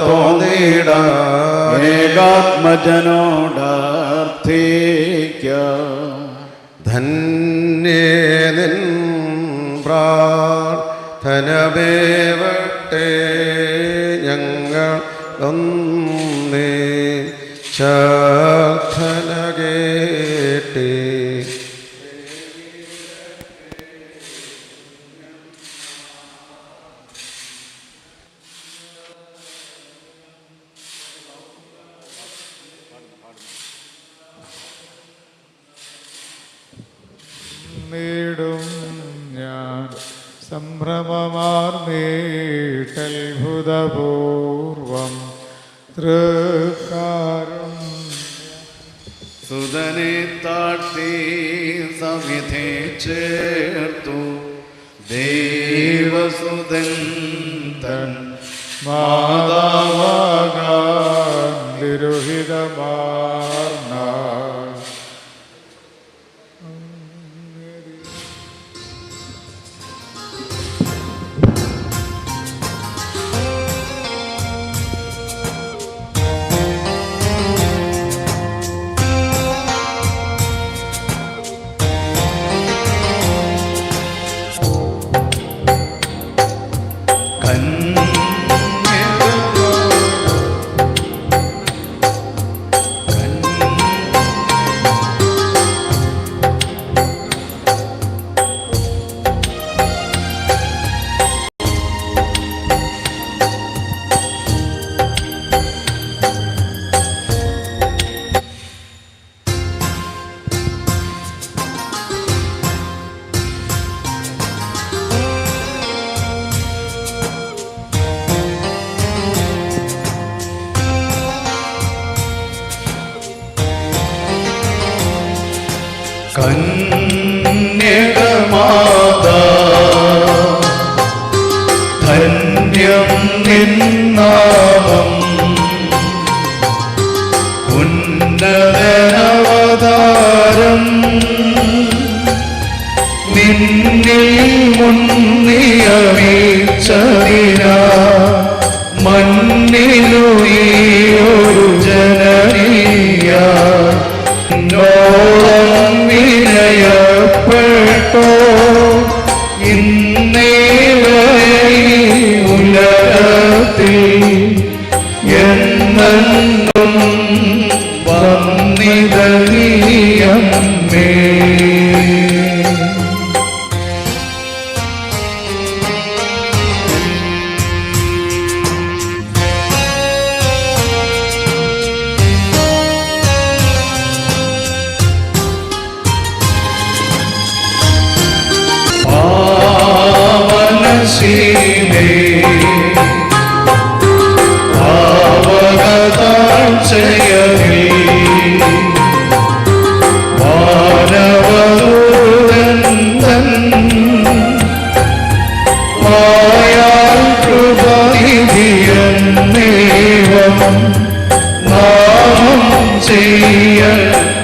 തോന്നിട ഏകാത്മജനോടാർത്ഥിക്ക. ധന്യേതിൻ പ്രാർത്ഥനവേവട്ടെ ഞങ്ങൾ ഒന്നേ. ചാർത്ഥനകേ ചേർത്തു. ദേവസുതൻ തൻ മാതാവാകാൻ നിരുഹിതമാ me.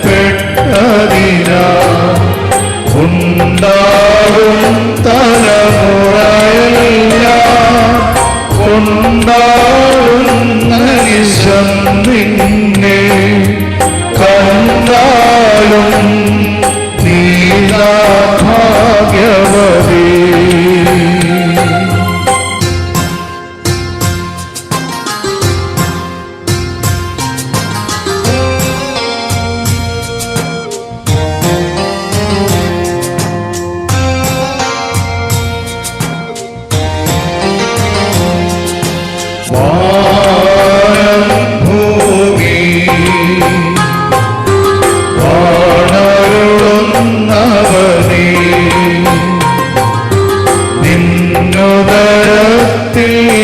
பெற்றதிரா உண்டா ter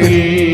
Ele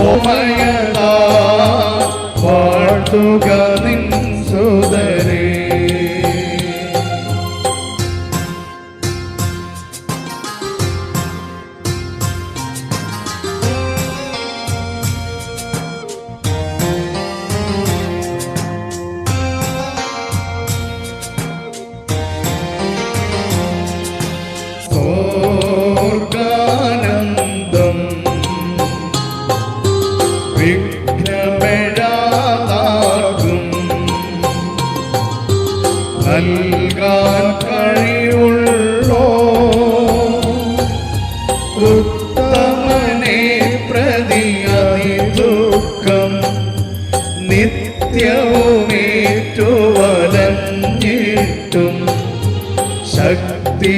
ഓമയതാ വാഴ്ത്തുക നിത്യവുമേറ്റുവലഞ്ഞിട്ടും ശക്തി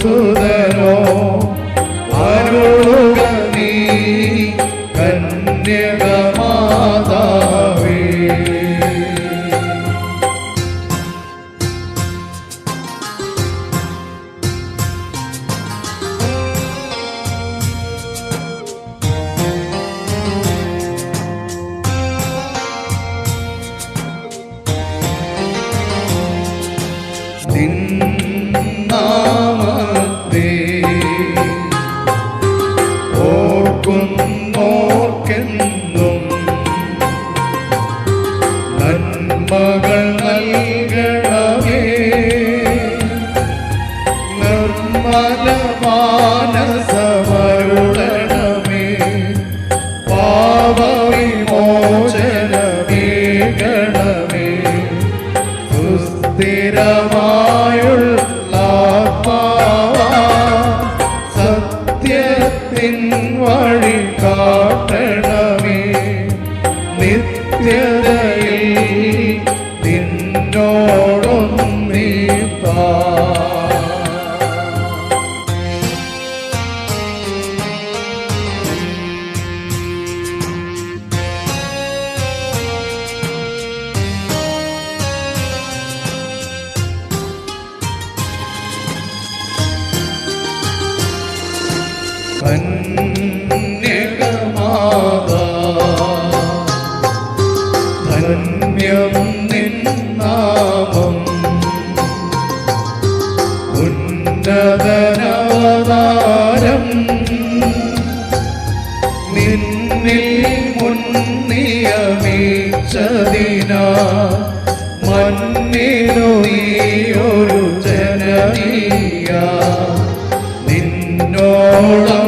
ಸುರ പാപവിമോചനമേകണമേ സുസ്ഥിരമായുള്ള നിന്നോളം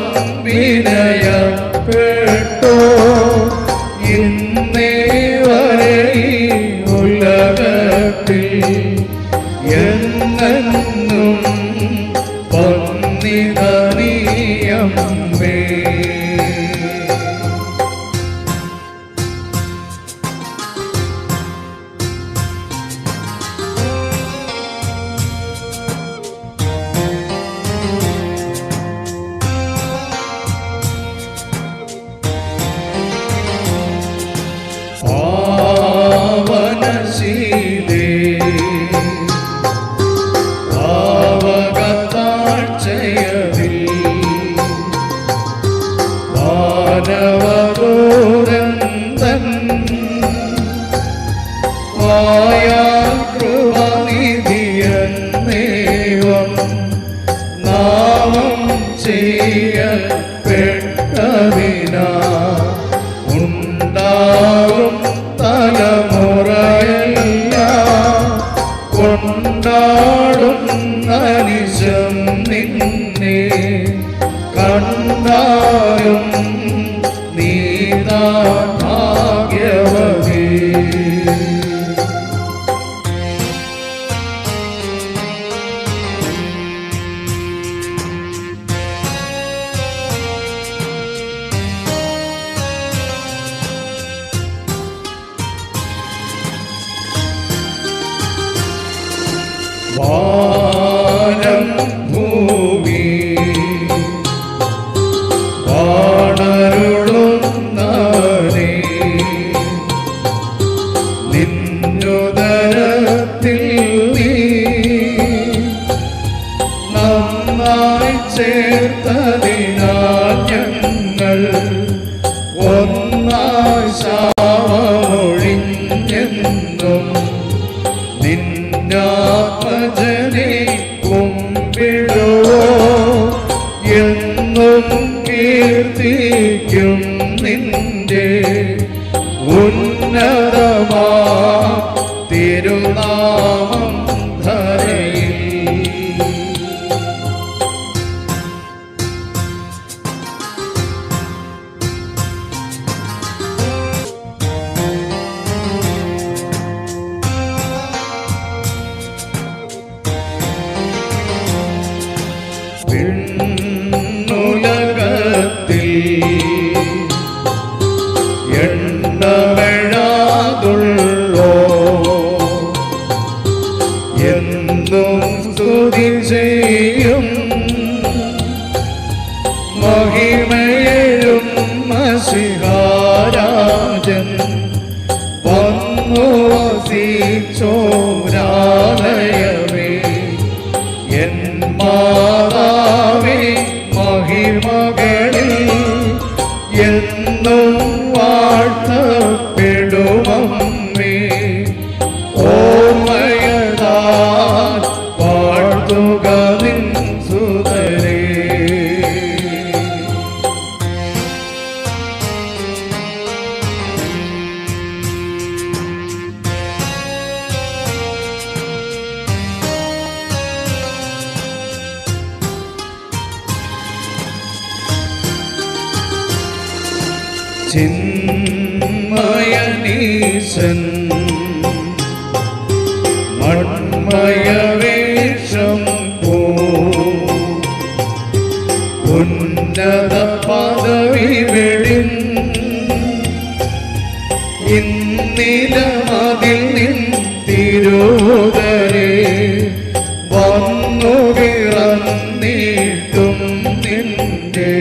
പിറന്നീട്ടും നിന്റെ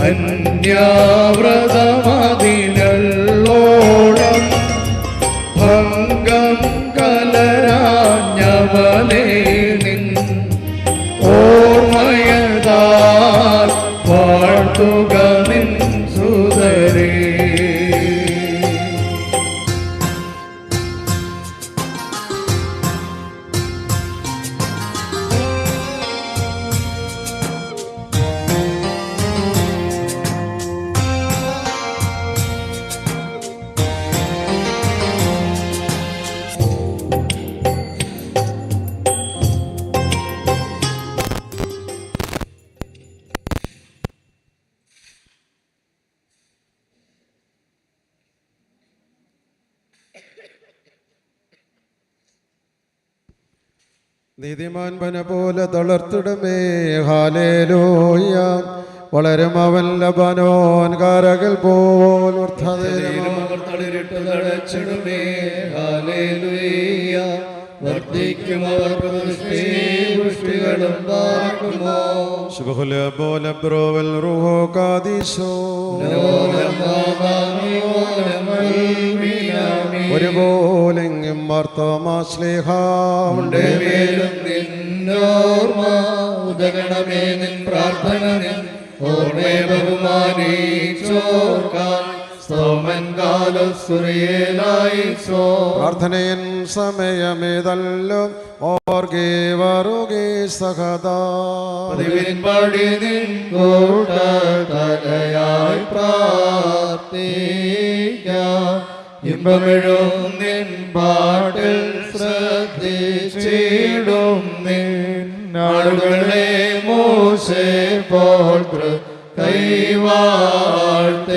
അന്യാവ്രതമതിനോളം നീതിമാൻ പന പോലെ തളർത്തിടമേ. ഹാലേലൂയ വളരും അവൻ ലബനോൻ കാരകൽ പോൽ അവർ പുഷ്ടികളും പാർക്കുമോ ശുഭുല പോലെ ബ്രോവൽ റുഹോ കാദീശോ. ഒരുപോലെങ്ങും വാർത്തമാശ്ലേഹാവുണ്ട് മേലും നിന്നോർമ്മ ഉദകണമേ നിൻ പ്രാർത്ഥന നിൻ ഓർമ്മയെ ബഹുമാനിച്ചോർക്കാൻ സ്തോമൻ കാലസുറിയേലായി സോ പ്രാർത്ഥനയൻ സമയമേതല്ലോ ഓർഗേ നിൻ കൂട്ട തലയായി പ്രാർത്ഥിക്കാം ഇമ്പമിഴും നിൻ പാട്ടിൽ ശ്രദ്ധിച്ചിടും നിന്നാളുകളെ മോശെ പോൽ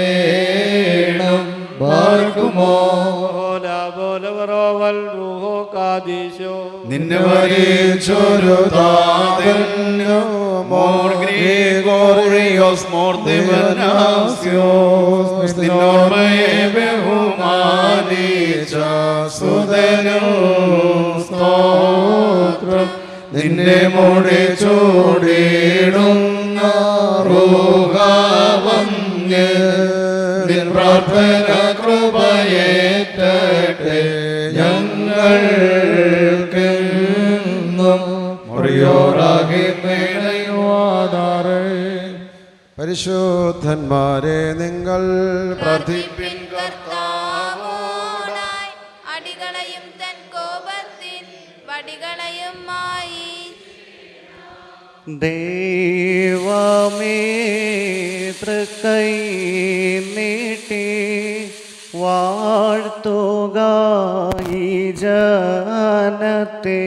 കൈവാഴ്ത്തേണം. പാർക്കുമോ നിന്നെ വരിച്ചൊരു താതന്യോ മോർ ഗ്രിഗോറിയോസ് മോർ ദിവനാസ്യോസ് നിന്നോർമ്മയെ ബഹുമാനിച്ച സുതനും നിന്നെ മൂടി ചൂടിടുന്ന നിൻ പ്രാർത്ഥന കൃപയേറ്റട്ടെ ഞങ്ങൾക്കെന്നും മുറിയോറാകെ പരിശുദ്ധന്മാരെ നിങ്ങൾ പ്രാർത്ഥി പ്രാർത്ഥിപ്പിൻ കർത്താവോടായി അടികളയും തൻ കോപത്തിൻ വടികളയുമായി. ദൈവമേ തൃക്കൈ നീട്ടി വാഴ്ത്തുക ഈ ജനത്തെ.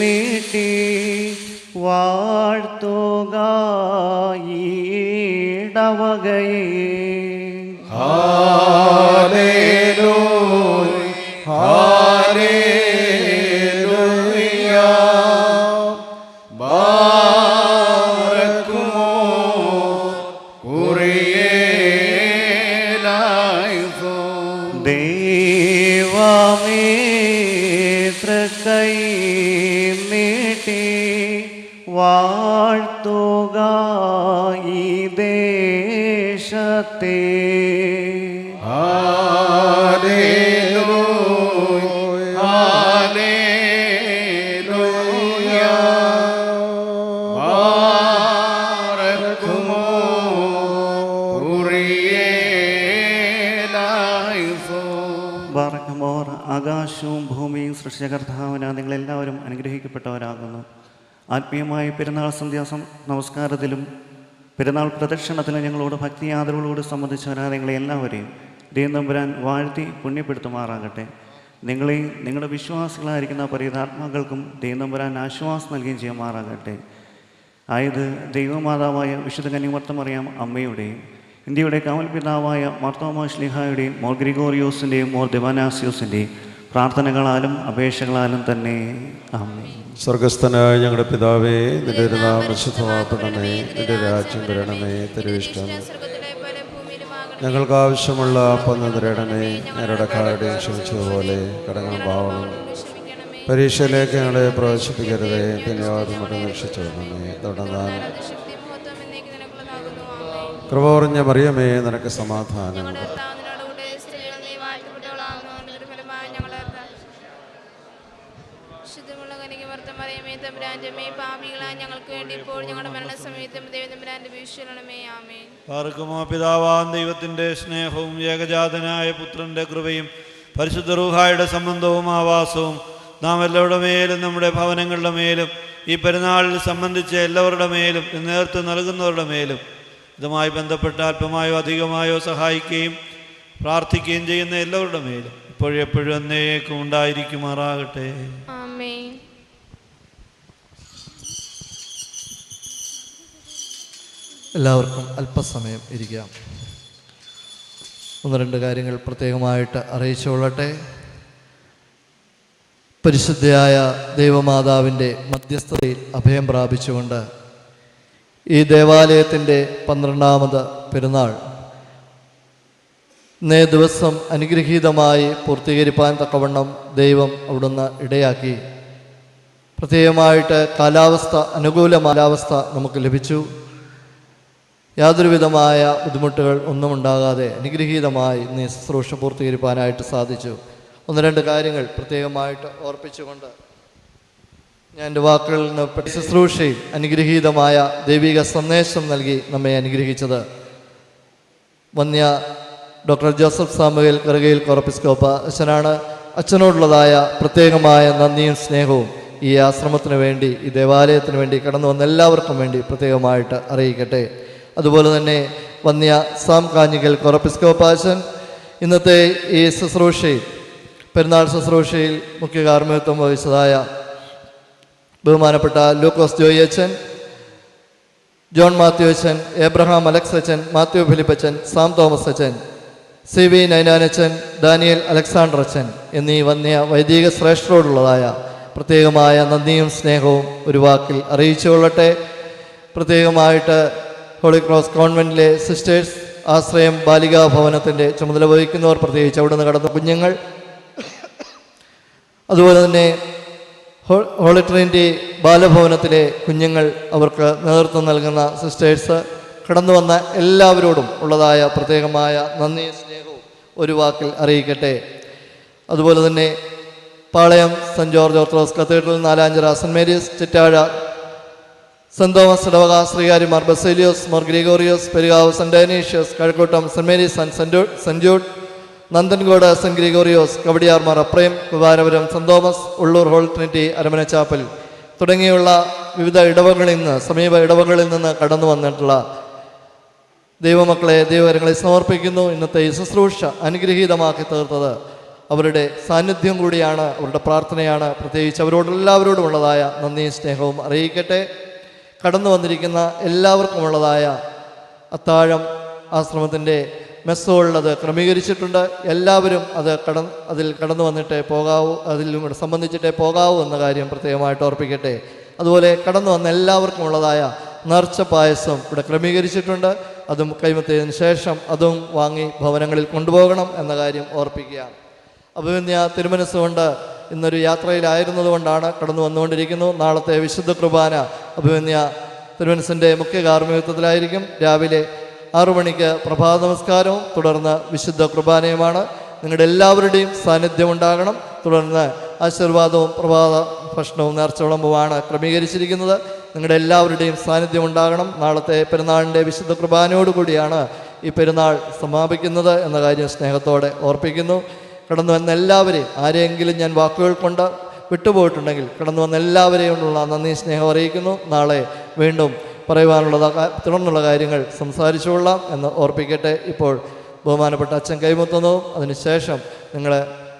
നീട്ടി വാഴ്ത്തുക ഈ ബാറക്കമോർ ആകാശവും ഭൂമിയും സൃഷ്ടിച്ച കർത്താവിന നിങ്ങളെല്ലാവരും അനുഗ്രഹിക്കപ്പെട്ടവരാകുന്നു. ആത്മീയമായ പെരുന്നാൾ സന്ധ്യാസം നമസ്കാരത്തിലും പെരുന്നാൾ പ്രദക്ഷിണത്തിലും ഞങ്ങളോട് ഭക്തി ആദരവുകളോട് സംബന്ധിച്ചവരാ നിങ്ങളെ എല്ലാവരെയും ദൈവം വാഴ്ത്തി പുണ്യപ്പെടുത്തുമാറാകട്ടെ. നിങ്ങളെയും നിങ്ങളുടെ വിശ്വാസികളായിരിക്കുന്ന പരിതാത്മാക്കൾക്കും ദൈവം ആശ്വാസം നൽകുകയും ചെയ്യുമാറാകട്ടെ. ആയത് ദൈവമാതാവായ വിശുദ്ധ കന്യമർത്തമറിയാം അമ്മയുടെയും ഇന്ത്യയുടെ കാവൽ പിതാവായ മാർത്തോമ ശ്ലിഹായുടെയും മോർ ഗ്രിഗോറിയോസിന്റെയും മോർ ദിവാനാസിയോസിന്റെയും പ്രാർത്ഥനകളാലും അപേക്ഷകളാലും തന്നെ സ്വർഗസ്ഥനായ ഞങ്ങളുടെ പിതാവേ നിന്റെ നാമം ശുദ്ധമാക്കണമേ നിന്റെ രാജ്യം വരണമേ തിരുവിഷ്ടം. ഞങ്ങൾക്ക് ആവശ്യമുള്ള അപ്പം തരണമേ ഞങ്ങളുടെ കാരുടെയും ക്ഷമിച്ചതുപോലെ കടങ്ങൾ ഭാവണം. പരീക്ഷയിലേക്ക് ഞങ്ങളെ പ്രവേശിപ്പിക്കരുതേ പിന്നെ അത് മറ്റും രക്ഷിച്ചു തരണമേ കൃപറിഞ്ഞ മറിയമേ നിനക്ക് സമാധാനം. ദൈവത്തിന്റെ പാർക്കുമോ പിതാവാം ദൈവത്തിന്റെ സ്നേഹവും ഏകജാതനായ പുത്രന്റെ കൃപയും പരിശുദ്ധ റൂഹായുടെ സംബന്ധവും ആവാസവും നാം എല്ലാവരുടെ മേലും നമ്മുടെ ഭവനങ്ങളുടെ മേലും ഈ പെരുന്നാളിൽ സംബന്ധിച്ച് എല്ലാവരുടെ മേലും നേതൃത്വം നൽകുന്നവരുടെ മേലും ഇതുമായി ബന്ധപ്പെട്ട് അല്പമായോ അധികമായോ സഹായിക്കുകയും പ്രാർത്ഥിക്കുകയും ചെയ്യുന്ന എല്ലാവരുടെ മേലും ഇപ്പോഴെപ്പോഴും എന്നേക്കും ഉണ്ടായിരിക്കുമാറാകട്ടെ. ആമേൻ. എല്ലാവർക്കും അല്പസമയം ഇരിക്കാം. ഒന്ന് രണ്ട് കാര്യങ്ങൾ പ്രത്യേകമായിട്ട് അറിയിച്ചുകൊള്ളട്ടെ. പരിശുദ്ധയായ ദൈവമാതാവിന്റെ മധ്യസ്ഥതയിൽ അഭയം പ്രാപിച്ചുകൊണ്ട് ഈ ദേവാലയത്തിന്റെ പന്ത്രണ്ടാമത് പെരുന്നാൾ. ഇന്നേ ദിവസം അനുഗ്രഹീതമായി പൂർത്തീകരിപ്പാൻ തക്കവണ്ണം ദൈവം അവിടുന്ന് ഇടയാക്കി. പ്രത്യേകമായിട്ട് കാലാവസ്ഥ അനുകൂല കാലാവസ്ഥ നമുക്ക് ലഭിച്ചു. യാതൊരുവിധമായ ബുദ്ധിമുട്ടുകൾ ഒന്നും ഉണ്ടാകാതെ അനുഗ്രഹീതമായി ഇന്ന് ശുശ്രൂഷ പൂർത്തീകരിക്കാനായിട്ട് സാധിച്ചു. ഒന്ന് രണ്ട് കാര്യങ്ങൾ പ്രത്യേകമായിട്ട് ഓർപ്പിച്ചുകൊണ്ട് ഞാൻ എന്റെ വാക്കുകളിൽ നിന്ന് ശുശ്രൂഷയും അനുഗ്രഹീതമായ ദൈവിക സന്ദേശം നൽകി നമ്മെ അനുഗ്രഹിച്ചത്. വന്യ doctor Joseph Samuel Karukayil Corepiscopa അച്ഛനാണ്. അച്ഛനോടുള്ളതായ പ്രത്യേകമായ നന്ദിയും സ്നേഹവും ഈ ആശ്രമത്തിന് വേണ്ടി ഈ ദേവാലയത്തിന് വേണ്ടി കടന്നു വന്ന എല്ലാവർക്കും വേണ്ടി പ്രത്യേകമായിട്ട് അറിയിക്കട്ടെ. അതുപോലെ തന്നെ വന്യ സാം കാഞ്ഞിക്കൽ കൊറപ്പിസ്കോപ്പാശൻ ഇന്നത്തെ ഈ ശുശ്രൂഷയിൽ പെരുന്നാൾ ശുശ്രൂഷയിൽ മുഖ്യ കാർമ്മികത്വം വഹിച്ചതായ ബഹുമാനപ്പെട്ട ലൂക്കോസ് ജോയി അച്ഛൻ ജോൺ മാത്യു അച്ഛൻ ഏബ്രഹാം അലക്സ് അച്ഛൻ മാത്യു ഫിലിപ്പ് അച്ഛൻ സാം തോമസ് അച്ഛൻ സി വി നൈനാനച്ചൻ ദാനിയൽ അലക്സാണ്ടർ അച്ഛൻ എന്നീ വന്യ വൈദിക ശ്രേഷ്ഠരോടുള്ളതായ പ്രത്യേകമായ നന്ദിയും സ്നേഹവും ഒരു വാക്കിൽ അറിയിച്ചുകൊള്ളട്ടെ പ്രത്യേകമായിട്ട് ഹോളി ക്രോസ് കോൺവെന്റിലെ സിസ്റ്റേഴ്സ് ആശ്രയം ബാലികാ ഭവനത്തിന്റെ ചുമതല വഹിക്കുന്നവർ പ്രത്യേകിച്ച് അവിടുന്ന് കടന്ന കുഞ്ഞുങ്ങൾ. അതുപോലെ തന്നെ ഹോളി ട്രിനിറ്റി ബാലഭവനത്തിലെ കുഞ്ഞുങ്ങൾ അവർക്ക് നേതൃത്വം നൽകുന്ന സിസ്റ്റേഴ്സ് കടന്നു വന്ന എല്ലാവരോടും ഉള്ളതായ പ്രത്യേകമായ നന്ദി സ്നേഹവും ഒരു വാക്കിൽ അറിയിക്കട്ടെ. അതുപോലെ തന്നെ Palayam saint George orthodox cathedral Nalanchira saint Mary's Chittazha saint Thomas ഇടവക ശ്രീകാരിമാർ Baselios Mor Gregorios Perukavu saint Dionysius Kazhakoottam saint Mary's and saint saint Jude Nanthancode saint Gregorios കവടിയാർമാർ Aprem Kumarapuram saint Thomas Ulloor holy trinity അരമന chapel തുടങ്ങിയുള്ള വിവിധ ഇടവകളിൽ നിന്ന് സമീപ ഇടവകളിൽ നിന്ന് കടന്നു വന്നിട്ടുള്ള ദൈവമക്കളെ ദൈവകരങ്ങളെ സമർപ്പിക്കുന്നു. ഇന്നത്തെ ഈ ശുശ്രൂഷ അനുഗ്രഹീതമാക്കി തീർത്തത് അവരുടെ സാന്നിധ്യം കൂടിയാണ് അവരുടെ പ്രാർത്ഥനയാണ്. പ്രത്യേകിച്ച് അവരോടെല്ലാവരോടും ഉള്ളതായ നന്ദിയും സ്നേഹവും അറിയിക്കട്ടെ. കടന്നു വന്നിരിക്കുന്ന എല്ലാവർക്കുമുള്ളതായ അത്താഴം ആശ്രമത്തിന്റെ മെസ്സുകളിലത് ക്രമീകരിച്ചിട്ടുണ്ട്. എല്ലാവരും അത് കട അതിൽ കടന്നു വന്നിട്ടേ പോകാവൂ അതിൽ സംബന്ധിച്ചിട്ടേ പോകാവൂ എന്ന കാര്യം പ്രത്യേകമായിട്ട് ഓർപ്പിക്കട്ടെ. അതുപോലെ കടന്നു വന്ന എല്ലാവർക്കും ഉള്ളതായ നേർച്ച പായസം ഇവിടെ ക്രമീകരിച്ചിട്ടുണ്ട്. അതും കൈമത്തിയതിനു ശേഷം അതും വാങ്ങി ഭവനങ്ങളിൽ കൊണ്ടുപോകണം എന്ന കാര്യം ഓർപ്പിക്കുകയാണ്. അഭിമന്യ തിരുമനസ്സുകൊണ്ട് ഇന്നൊരു യാത്രയിലായിരുന്നതുകൊണ്ടാണ് കടന്നു വന്നുകൊണ്ടിരിക്കുന്നു. നാളത്തെ വിശുദ്ധ കുർബാന അഭിമന്യ തിരുമനസിന്റെ മുഖ്യ കാർമ്മികത്വത്തിലായിരിക്കും. രാവിലെ ആറു മണിക്ക് പ്രഭാത നമസ്കാരവും തുടർന്ന് വിശുദ്ധ കുർബാനയുമാണ്. നിങ്ങളുടെ എല്ലാവരുടെയും സാന്നിധ്യം ഉണ്ടാകണം. തുടർന്ന് ആശീർവാദവും പ്രഭാത ഭക്ഷണവും നേർച്ചവിളമ്പുമാണ് ക്രമീകരിച്ചിരിക്കുന്നത്. നിങ്ങളുടെ എല്ലാവരുടെയും സാന്നിധ്യം ഉണ്ടാകണം. നാളത്തെ പെരുന്നാളിന്റെ വിശുദ്ധ കുർബാനയോടുകൂടിയാണ് ഈ പെരുന്നാൾ സമാപിക്കുന്നത് എന്ന കാര്യം സ്നേഹത്തോടെ ഓർപ്പിക്കുന്നു. കടന്നു വന്ന എല്ലാവരെയും ആരെയെങ്കിലും ഞാൻ വാക്കുകൾ കൊണ്ട് വിട്ടുപോയിട്ടുണ്ടെങ്കിൽ കടന്നു വന്ന എല്ലാവരെയും ഉള്ള നന്ദി സ്നേഹം അറിയിക്കുന്നു. നാളെ വീണ്ടും പറയുവാനുള്ള തുടർന്നുള്ള കാര്യങ്ങൾ സംസാരിച്ചുകൊള്ളാം എന്ന് ഓർപ്പിക്കട്ടെ. ഇപ്പോൾ ബഹുമാനപ്പെട്ട അച്ഛൻ കൈമുത്തുന്നു. അതിനുശേഷം നിങ്ങൾ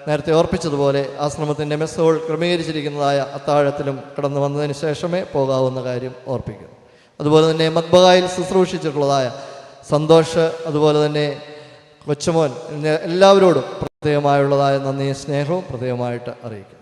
നേരത്തെ ഓർപ്പിച്ചതുപോലെ ആശ്രമത്തിന്റെ മെസ്സുകൾ ക്രമീകരിച്ചിരിക്കുന്നതായ അത്താഴത്തിലും കടന്നു വന്നതിന് ശേഷമേ പോകാവുന്ന കാര്യം ഓർപ്പിക്കുന്നു അതുപോലെ തന്നെ മദ്ബഹായിൽ ശുശ്രൂഷിച്ചിട്ടുള്ളതായ സന്തോഷ് അതുപോലെ തന്നെ കൊച്ചുമോൻ എല്ലാവരോടും പ്രത്യേകമായുള്ളതായ നന്ദിയും സ്നേഹവും പ്രത്യേകമായിട്ട് അറിയിക്കും